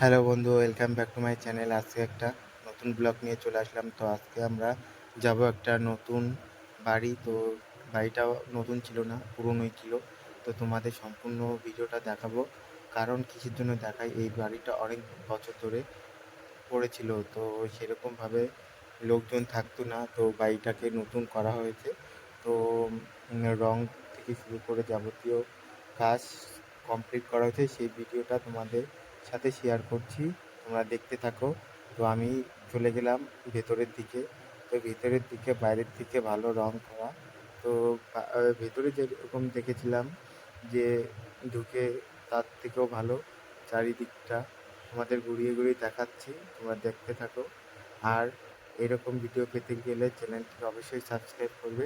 Hello বন্ধু welcome back to my channel আজকে একটা নতুন ব্লগ নিয়ে চলে আসলাম। তো আজকে আমরা যাব একটা নতুন বাড়ি। তো বাড়িটা নতুন ছিল না, পুরনোই ছিল। তো তোমাদের সম্পূর্ণ ভিডিওটা দেখাবো। কারণ কিসের জন্য দেখাই, এই বাড়িটা অনেক বছর ধরে পড়েছিল। তো সেরকমভাবে লোকজন থাকতো না, তো বাড়িটাকে নতুন করা হয়েছে। তো রং থেকে শুরু করে যাবতীয় কাজ কমপ্লিট করা হয়েছে। সেই ভিডিওটা তোমাদের সাথে শেয়ার করছি, তোমরা দেখতে থাকো। তো আমি চলে গেলাম ভেতরের দিকে। তো ভেতরের দিকে, বাইরের দিকে ভালো রং করা। তো ভেতরে যেরকম দেখেছিলাম যে ঢুকে তার থেকেও ভালো চারিদিকটা। তোমাদের ঘুরিয়ে ঘুরিয়ে দেখাচ্ছি, তোমরা দেখতে থাকো। আর এরকম ভিডিও পেতে গেলে চ্যানেলটিকে অবশ্যই সাবস্ক্রাইব করবে।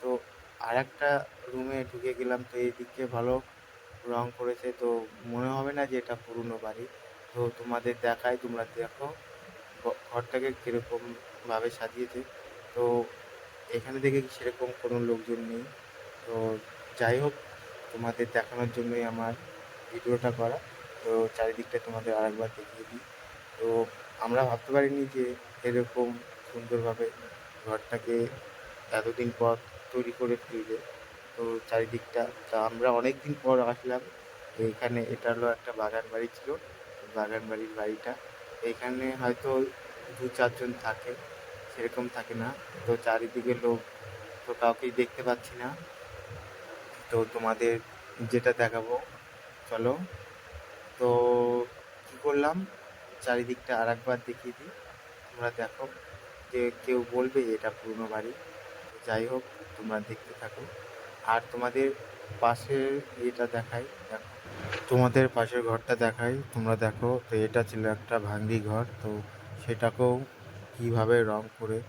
তো আর একটা রুমে ঢুকে গেলাম, তো এইদিকে ভালো রং করেছে, তো মনে হবে না যে এটা পুরনো বাড়ি। তো তোমাদের দেখায়, তোমরা দেখো। ঘরটাকে কীরকমভাবে সাজিয়েছে। তো এখানে দেখে সেরকম কোনো লোকজন নেই। তো যাই হোক, তোমাদের দেখানোর জন্যই আমার ভিডিওটা করা। তো চারিদিকটা তোমাদের আরেকবার দেখিয়ে দিই। তো আমরা ভাবতে পারিনি যে এরকম সুন্দরভাবে ঘরটাকে এতদিন পর তৈরি করে ফেলবে তো চারিদিকটা, তা আমরা অনেক দিন পর আসলাম। এইখানে এটা হলো একটা বাগান বাড়ি ছিল বাগান বাড়ির বাড়িটা। এখানে হয়তো দু চারজন থাকে, সেরকম থাকে না। তো চারিদিকে লোক, তো কাউকেই দেখতে পাচ্ছি না। তো তোমাদের যেটা দেখাবো, চলো। তো কী করলাম? চারিদিকটা আর একবার দেখিয়ে দিই। তোমরা দেখো যে কেউ বলবে এটা পুরনো বাড়ি। যাই হোক, তোমরা দেখতে থাকো। আর তোমাদের পাশের এটা দেখাই, দেখো। তোমাদের পাশের ঘরটা দেখাই, তোমরা দেখো, তো এটা ছিল একটা ভাঙ্গি ঘর, তো সেটাকেও কীভাবে রং করে,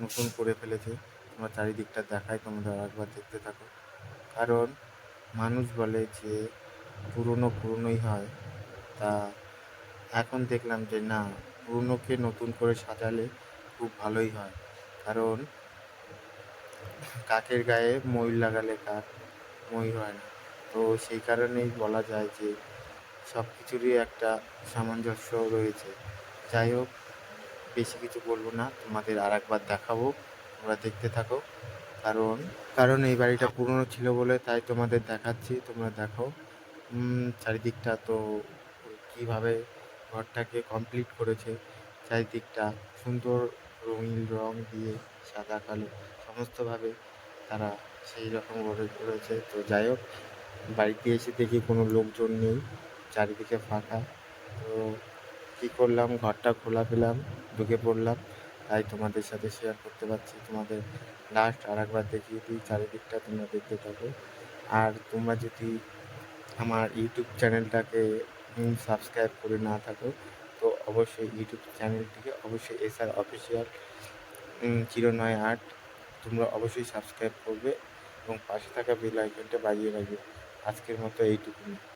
নতুন করে ফেলেছে, তোমরা চারিদিকটা দেখাই, তোমাদের একবার দেখতে থাকো। কারণ মানুষ বলে যে পুরনো পুরনোই হয়, তা এখন দেখলাম যে না, পুরনোকে নতুন করে সাজালে খুব ভালোই হয়। কারণ কাকের গায়ে ময়ূর লাগালে কাক ময়ূর হয় না। তো সেই কারণেই বলা যায় যে সব কিছুরই একটা সামঞ্জস্য রয়েছে। যাই হোক, বেশি কিছু বলব না। তোমাদের আর একবার দেখাবো। তোমরা দেখতে থাকো। কারণ কারণ এই বাড়িটা পুরনো ছিল বলে তাই তোমাদের দেখাচ্ছি। তোমরা দেখো। চারিদিকটা তো কীভাবে ঘরটাকে কমপ্লিট করেছে। চারিদিকটা সুন্দর রঙিন রং দিয়ে সাদা, কালো সমস্তভাবে তারা সেই রকম করে করেছে। তো যাই হোক, বাড়িতে এসে দেখি কোনো লোকজন নেই, চারিদিকে ফাঁকা। তো কী করলাম, ঘরটা খোলা পেলাম, ঢুকে পড়লাম। তাই তোমাদের সাথে শেয়ার করতে পারছি। তোমাদের লাস্ট আর একবার দেখিয়ে দিই, চারিদিকটা তোমরা দেখতে থাকো। আর তোমরা যদি আমার ইউটিউব চ্যানেলটাকে সাবস্ক্রাইব করে না থাকো অবশ্যই ইউটিউব চ্যানেলটিকে অবশ্যই এস আর অফিসিয়াল জিরো নয় আট তোমরা অবশ্যই সাবস্ক্রাইব করবে এবং পাশে থাকা বেল আইকনটা বাজিয়ে রাখবে। আজকের মতো এইটুকুনি।